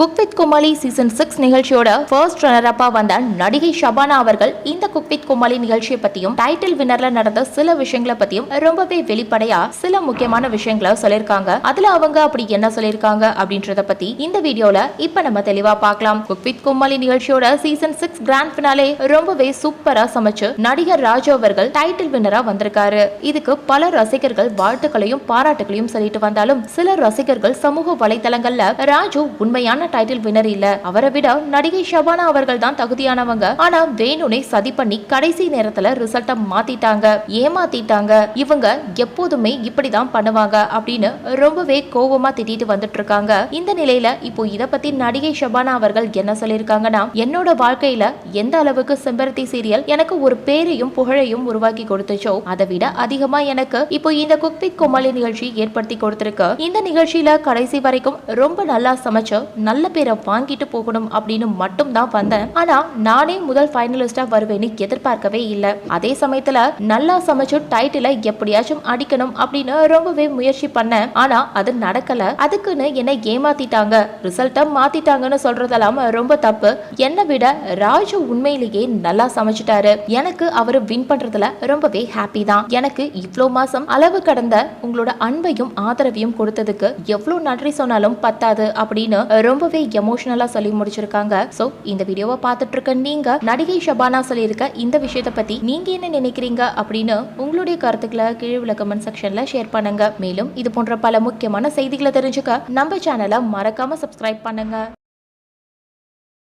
Cook with Comali season six நிகழ்ச்சியோட first runner அப்பா வந்த நடிகை ஷபானா அவர்கள் இந்த குக் வித் குமாலி நிகழ்ச்சியை பத்தியும் டைட்டில் வின்னர்ல நடந்த சில விஷயங்களை பத்தியும் ரொம்பவே வெளிப்படையா சில முக்கியமான விஷயங்களை சொல்லியிருக்காங்க. அதுல அவங்க அப்படி என்ன சொல்லியிருக்காங்க அப்படின்றத பத்தி இந்த வீடியோல இப்ப நம்ம தெளிவா பார்க்கலாம். குக் வித் குமாலி நிகழ்ச்சியோட சீசன் சிக்ஸ் கிராண்ட் பினாலே ரொம்பவே சூப்பரா சமைச்சு நடிகர் ராஜு அவர்கள் டைட்டில் வின்னரா வந்திருக்காரு. இதுக்கு பல ரசிகர்கள் வாழ்த்துக்களையும் பாராட்டுகளையும் சொல்லிட்டு வந்தாலும் சில ரசிகர்கள் சமூக வலைதளங்கள்ல ராஜு உண்மையான டைட்டில் வினர் இல்ல. அவரை விட நடிகை ஷபானா அவர்கள் தான் தகுதியானவங்க. ஆனா வேணுனே சதி பண்ணி கடைசி நேரத்துல ரிசல்ட்ட மாத்திட்டாங்க. ஏமாத்திட்டாங்க. இவங்க எப்போதுமே இப்படிதான் பண்ணுவாங்க அப்படின்னு ரொம்பவே கோவமா திட்டிட்டு வந்துட்டு இருக்காங்க. இந்த நிலையில இப்போ இத பத்தி நடிகை ஷபானா அவர்கள் என்ன சொல்லியிருக்காங்கன்னா என்னோட வாழ்க்கையில எந்த அளவுக்கு செம்பருத்தி சீரியல் எனக்கு ஒரு பேரையும் புகழையும் உருவாக்கி கொடுத்துச்சோ அதை விட அதிகமா எனக்கு இப்போ இந்த குக் கோமாளி நிகழ்ச்சி ஏற்படுத்தி கொடுத்திருக்கு. இந்த நிகழ்ச்சியில கடைசி வரைக்கும் ரொம்ப நல்லா சமைச்சு நல்ல பேரை வாங்கிட்டு போகணும் அப்படின்னு மட்டும் தான் வந்தேன். ஆனா நானே முதல் ஃபைனலிஸ்டா வருவேன்னு எதிர்பார்க்கவே இல்லை. அதே சமயத்துல நல்லா சமைச்சு டைட்டில எப்படியாச்சும் அடிக்கணும் அப்படின்னு ரொம்பவே முயற்சி பண்ணேன். ஆனா அது நடக்கல. அதுக்குன்னு என்ன ஏமாத்திட்டாங்க. ரிசல்ட்ட மாத்திட்டாங்கன்னு சொல்றதெல்லாம் ரொம்ப தப்பு. என்னை விட ராஜு உண்மையிலேயே நல்லா சமைச்சிட்டாரு. எனக்கு அவரு வின் பண்றதுல ரொம்பவே ஹாப்பி தான். எனக்கு இவ்வளோ மாசம் அளவு கடந்த உங்களோட அன்பையும் ஆதரவையும் கொடுத்ததுக்கு எவ்வளவு நன்றி சொன்னாலும் பத்தாது அப்படின்னு ரொம்ப ரொம்பவே எமோஷனலா சொல்லி முடிச்சிருக்காங்க. சோ இந்த வீடியோவை பார்த்துட்டு இருக்க நீங்க நடிகை ஷபானா சொல்லியிருக்க இந்த விஷயத்தை பத்தி நீங்க என்ன நினைக்கிறீங்க அப்படின்னு உங்களுடைய கருத்துக்களை கீழே உள்ள கமெண்ட் செக்ஷன்ல ஷேர் பண்ணுங்க. மேலும் இது போன்ற பல முக்கியமான செய்திகளை தெரிஞ்சுக்க நம்ம சேனலை மறக்காம சப்ஸ்கிரைப் பண்ணுங்க.